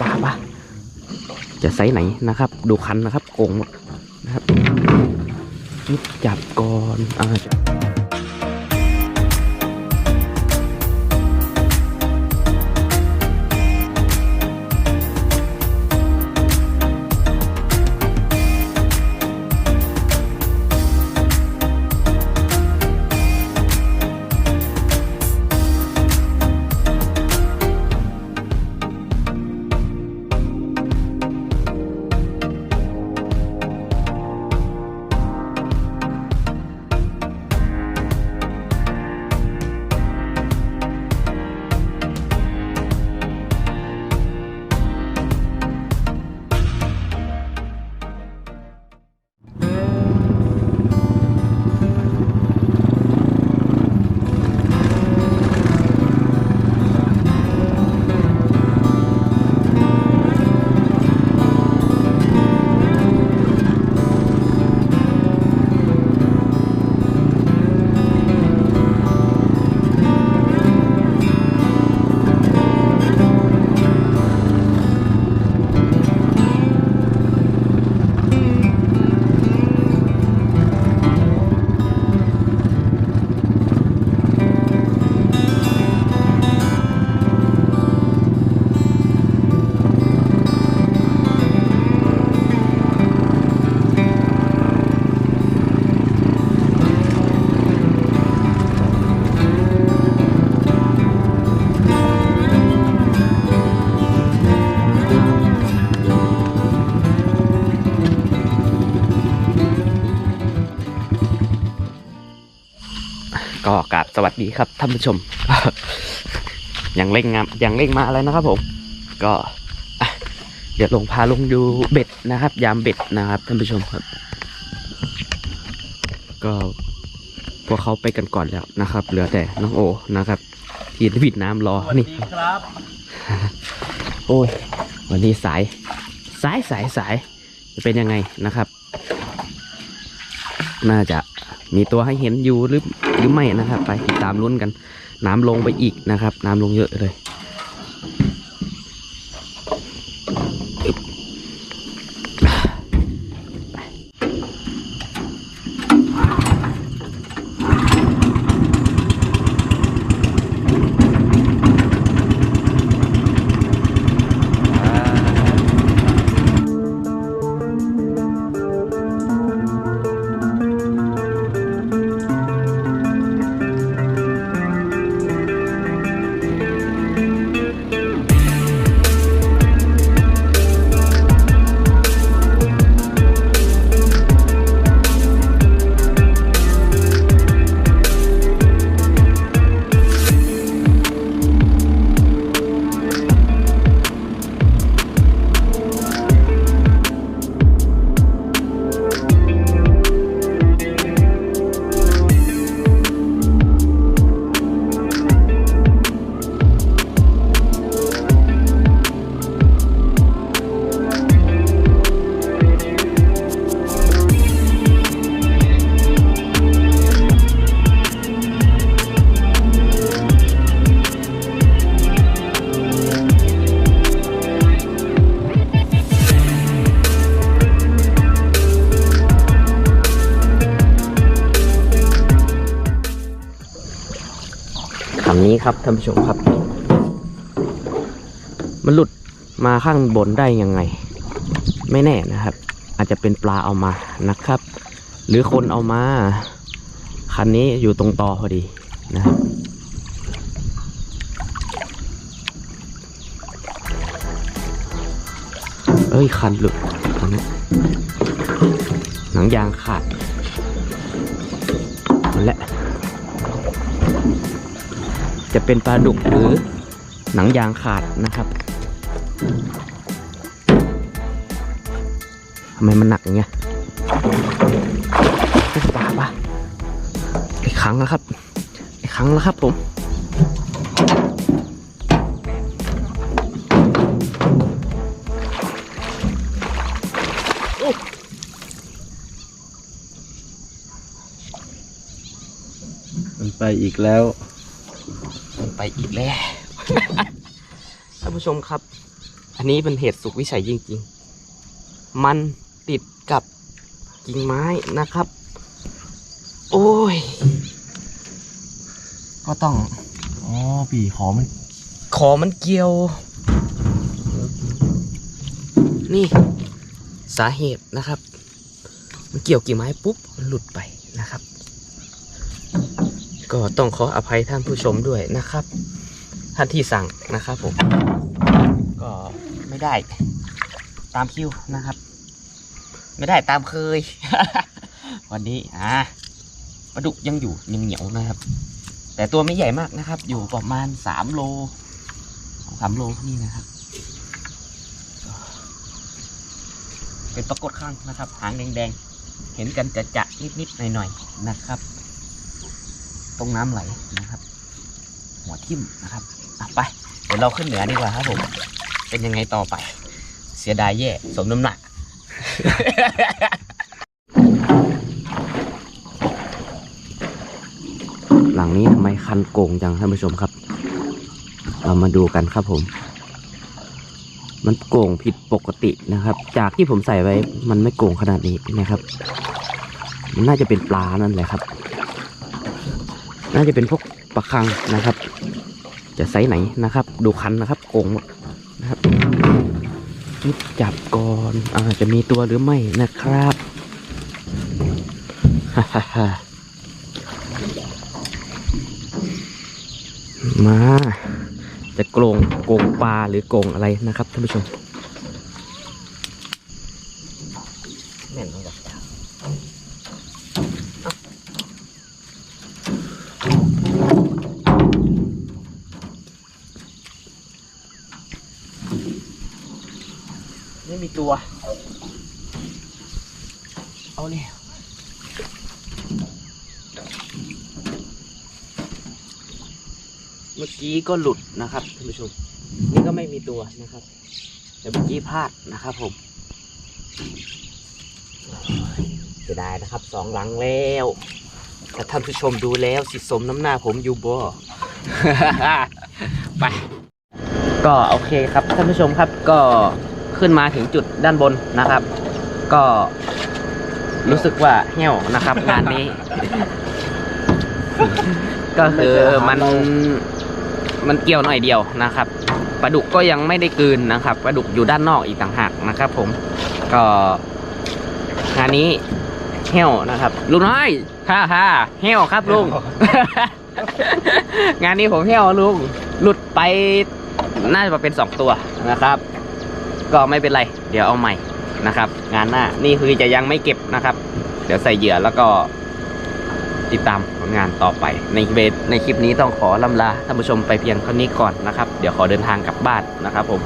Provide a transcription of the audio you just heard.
ปลาปะจะไซส์ไหนนะครับ ดูคันนะครับโกงหมดนะครับจับก่อนอ่าจับ ก็กราบสวัสดีครับท่านผู้ชม ยังเร่งงามยังเร่งมาแล้วนะครับผม ก็เดี๋ยวลงพาลงดูเบ็ดนะครับ ยามเบ็ดนะครับท่านผู้ชมครับ ก็พวกเขาไปกันก่อนแล้วนะครับ เหลือแต่น้องโอนะครับ ที่วิดน้ำรอวัสนี่ครับ โอ้ย วันนี้สาย สายสายสายจะเป็นยังไงนะครับ น่าจะมีตัวให้เห็นอยู่หรือหรือไม่นะครับ ไปติดตามลุ้นกัน น้ำลงไปอีกนะครับ น้ำลงเยอะเลย คำนี้ครับท่านผู้ชมครับ มันหลุดมาข้างบนได้ยังไง ไม่แน่นะครับ อาจจะเป็นปลาเอามานะครับ หรือคนเอามา คันนี้อยู่ตรงตอพอดีนะครับเอ้ย คันหลุดตรงนี้หนังยางขาดนั่นแหละ จะเป็นปลาดุกหรือหนังยางขาดนะครับทำไมมันหนักอย่างเงี้ยโอ้ปลาปะอีกครั้งแล้วครับ อีกครั้งแล้วครับผมมันไปอีกแล้ว ไปอีกแล้วท่านผู้ชมครับ อันนี้เป็นเหตุสุขวิสัยจริง ๆ มันติดกับกิ่งไม้นะครับ โอ้ย ก็ต้องอ๋อปีขอมันขอมันเกี่ยว นี่สาเหตุนะครับ มันเกี่ยวกี่ไม้ปุ๊บมันหลุดไปนะครับ ก็ต้องขออภัยท่านผู้ชมด้วยนะครับ ท่านที่สั่งนะครับผม ก็ไม่ได้ ตามคิวนะครับ ไม่ได้ตามเคย วันนี้อ่าปลาดุกยังอยู่ยังเหนียวนะครับ แต่ตัวไม่ใหญ่มากนะครับ อยู่ประมาณสามโลสองสามโลนี่นะครับเป็นปรากฏข้างนะครับ หางแดงๆ เห็นกันจะจะนิดๆหน่อยๆนะครับ ตรงน้ำไหลนะครับ หัวทิ่มนะครับไปเดี๋ยวเราขึ้นเหนือดีกว่าครับผม เป็นยังไงต่อไป เสียดายแย่สมน้ำหนักหลังนี้ทำไมคันโกงจังท่านผู้ชมครับ เรามาดูกันครับผม มันโกงผิดปกตินะครับ จากที่ผมใส่ไว้มันไม่โกงขนาดนี้นะครับ มันน่าจะเป็นปลานั่นแหละครับ น่าจะเป็นพวกปลาคังนะครับ จะไซส์ไหนนะครับ ดูคันนะครับโก่งหมดนะครับจุดจับก่อนอาจะมีตัวหรือไม่นะครับมา จะโกงโกงปลาหรือโกงอะไรนะครับท่านผู้ชม ไม่มีตัว เอาเลยเมื่อกี้ก็หลุดนะครับท่านผู้ชม นี่ก็ไม่มีตัวนะครับ แต่เมื่อกี้พลาดนะครับผมเสียดายนะครับสองหลังแล้วถ้าท่านผู้ชมดูแล้วสิสมน้ำหน้าผมอยู่บ่ ไป ก็โอเคครับท่านผู้ชมครับก็ ขึ้นมาถึงจุดด้านบนนะครับ ก็รู้สึกว่าเหี้ยวนะครับ งานนี้ ก็คือมันมันเกี่ยวหน่อยเดียวนะครับปลาดุกก็ยังไม่ได้กืนนะครับปลาดุกอยู่ด้านนอกอีกต่างหากนะครับ ผม ก็งานนี้เหี้ยวนะครับลุงน้อยฮ่าฮ่าเหี้ยวครับลุงงานนี้ผมเหี้ยวลุงหลุดไปน่าจะเป็นสองตัวนะครับ ก็ไม่เป็นไร เดี๋ยวเอาใหม่นะครับ งานหน้านี่คือจะยังไม่เก็บนะครับ เดี๋ยวใส่เหยื่อแล้วก็ติดตามผลงานต่อไปในเวทในคลิปนี้ต้องขอลำลาท่านผู้ชมไปเพียงเท่านี้ก่อนนะครับ เดี๋ยวขอเดินทางกลับบ้านนะครับผม